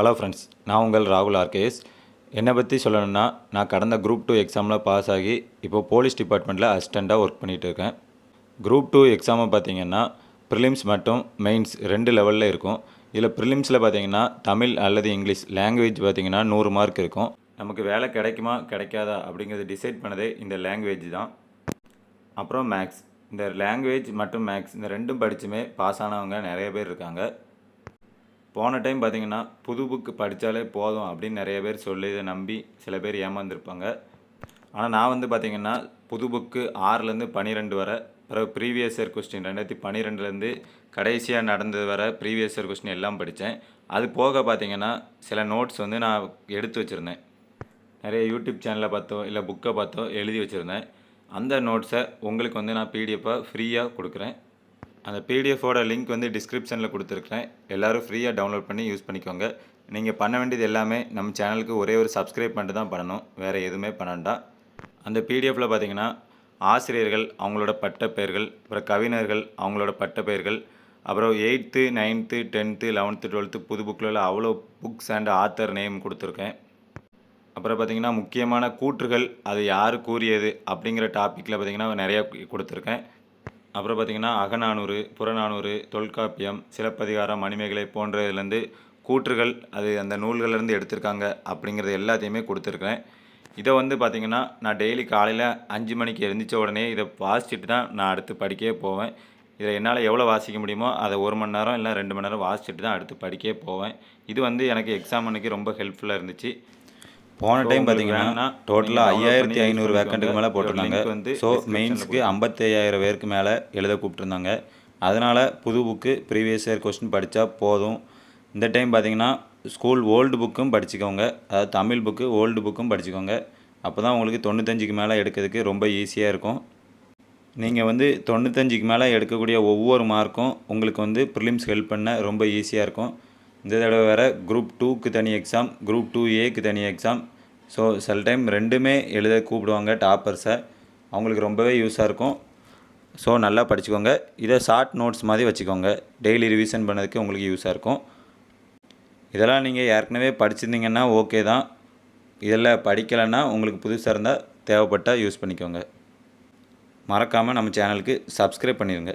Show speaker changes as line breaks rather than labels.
Hello friends நான் உங்கள் ராகுல் ஆர்கேஎஸ் என்னை பற்றி சொல்லணும்னா நான் கடந்த குரூப் டூ எக்ஸாமில் பாஸ் ஆகி இப்போ போலீஸ் டிபார்ட்மெண்ட்டில் அசிஸ்டண்ட்டாக ஒர்க் பண்ணிகிட்டு இருக்கேன். குரூப் டூ எக்ஸாமை பார்த்தீங்கன்னா ப்ரிலிம்ஸ் மற்றும் மெயின்ஸ் ரெண்டு லெவலில் இருக்கும். இதில் ப்ரிலிம்ஸில் பார்த்தீங்கன்னா தமிழ் அல்லது இங்கிலீஷ் லாங்குவேஜ் பார்த்திங்கன்னா நூறு மார்க் இருக்கும். நமக்கு வேலை கிடைக்குமா கிடைக்காதா அப்படிங்கிறத டிசைட் பண்ணதே இந்த லாங்குவேஜ் தான். அப்புறம் மேக்ஸ் இந்த லாங்குவேஜ் மற்றும் மேக்ஸ் இந்த ரெண்டும் படித்துமே பாஸ் ஆனவங்க நிறைய பேர் இருக்காங்க. போன டைம் பார்த்தீங்கன்னா புது புக்கு படித்தாலே போதும் அப்படின்னு நிறைய பேர் சொல்லி இதை நம்பி சில பேர் ஏமாந்துருப்பாங்க. ஆனால் நான் வந்து பார்த்தீங்கன்னா புது புக்கு ஆறுலேருந்து பன்னிரெண்டு வரை பிறகு ப்ரீவியஸ் இயர் கொஸ்டின் ரெண்டாயிரத்தி பன்னிரெண்டுலேருந்து கடைசியாக நடந்தது வர ப்ரீவியஸ் இயர் கொஸ்டின் எல்லாம் படித்தேன். அது போக பார்த்தீங்கன்னா சில நோட்ஸ் வந்து நான் எடுத்து வச்சுருந்தேன். நிறைய யூடியூப் சேனலை பார்த்தோ இல்லை புக்கை பார்த்தோ எழுதி வச்சுருந்தேன். அந்த நோட்ஸை உங்களுக்கு வந்து நான் பிடிஎஃபாக ஃப்ரீயாக கொடுக்குறேன். அந்த பிடிஎஃபோட லிங்க் வந்து டிஸ்கிரிப்ஷனில் கொடுத்துருக்குறேன். எல்லோரும் ஃப்ரீயாக டவுன்லோட் பண்ணி யூஸ் பண்ணிக்கோங்க. நீங்கள் பண்ண வேண்டியது எல்லாமே நம்ம சேனலுக்கு ஒரே ஒரு சப்ஸ்கிரைப் பண்ணிட்டு தான் பண்ணணும். வேறு எதுவுமே பண்ணண்டாம் அந்த பிடிஎஃப்பில் பார்த்தீங்கன்னா ஆசிரியர்கள் அவங்களோட பட்ட பெயர்கள் அப்புறம் கவிஞர்கள் அவங்களோட பட்ட பெயர்கள் அப்புறம் eighth ninth tenth eleventh twelfth புது புக்கில் அவ்வளோ புக்ஸ் அண்ட் ஆத்தர் நேம் கொடுத்துருக்கேன். அப்புறம் பார்த்திங்கன்னா முக்கியமான கூற்றுகள் அது யார் கூறியது அப்படிங்கிற டாப்பிக்கில் பார்த்தீங்கன்னா நிறையா கொடுத்துருக்கேன். அப்புறம் பார்த்தீங்கன்னா அகநானூறு புறநானூறு தொல்காப்பியம் சிலப்பதிகாரம் மணிமேகலை போன்றதுலேருந்து கூற்றுகள் அது அந்த நூல்கள்லேருந்து எடுத்திருக்காங்க அப்படிங்கிறது எல்லாத்தையுமே கொடுத்துருக்கேன் இதை வந்து பார்த்திங்கன்னா நான் டெய்லி காலையில் அஞ்சு மணிக்கு எழுந்திரிச்ச உடனே இதை வாசிச்சுட்டு தான் நான் அடுத்து படிக்கவே போவேன். இதில் என்னால் எவ்வளோ வாசிக்க முடியுமோ அதை ஒரு மணி நேரம் இல்லை ரெண்டு மணி நேரம் வாசிச்சுட்டு தான் அடுத்து படிக்கவே போவேன். இது வந்து எனக்கு எக்ஸாம் அன்றைக்கி ரொம்ப ஹெல்ப்ஃபுல்லாக இருந்துச்சு.
போன டைம் பார்த்தீங்கன்னா டோட்டலாக ஐயாயிரத்தி ஐநூறு வேக்கண்ட்டுக்கு மேலே. போட்டிருந்தாங்க. ஸோ மெயின்ஸ்க்கு ஐம்பத்தையாயிரம் பேருக்கு மேலே எழுத கூப்பிட்டுருந்தாங்க. அதனால் புது புக்கு ப்ரீவியஸ் இயர் கொஸ்டின் படித்தா போதும். இந்த டைம் பார்த்தீங்கன்னா ஸ்கூல் ஓல்டு புக்கும் படிச்சுக்கோங்க. அதாவது தமிழ் புக்கு ஓல்டு புக்கும் படிச்சுக்கோங்க. அப்போ தான் உங்களுக்கு தொண்ணூத்தஞ்சுக்கு மேலே எடுக்கிறதுக்கு ரொம்ப ஈஸியாக இருக்கும். நீங்கள் வந்து தொண்ணூத்தஞ்சுக்கு மேலே எடுக்கக்கூடிய ஒவ்வொரு மார்க்கும் உங்களுக்கு வந்து ப்ரிலிம்ஸ் ஹெல்ப் பண்ண ரொம்ப ஈஸியாக இருக்கும். இந்த தடவை வேறு குரூப் டூக்கு தனி எக்ஸாம் குரூப் டூ ஏக்கு தனி எக்ஸாம் ஸோ சில டைம் ரெண்டுமே எழுத கூப்பிடுவாங்க டாப்பர்ஸை அவங்களுக்கு ரொம்பவே யூஸாக இருக்கும். ஸோ நல்லா படிச்சுக்கோங்க. இதை ஷார்ட் நோட்ஸ் மாதிரி வச்சுக்கோங்க. டெய்லி ரிவிஷன் பண்ணதுக்கு உங்களுக்கு யூஸாக இருக்கும். இதெல்லாம் நீங்கள் ஏற்கனவே படிச்சிருந்தீங்கன்னா ஓகே தான். இதில் படிக்கலைன்னா உங்களுக்கு புதுசாக இருந்தால் தேவைப்பட்டால் யூஸ் பண்ணிக்கோங்க. மறக்காமல் நம்ம சேனலுக்கு சப்ஸ்கிரைப் பண்ணிடுங்க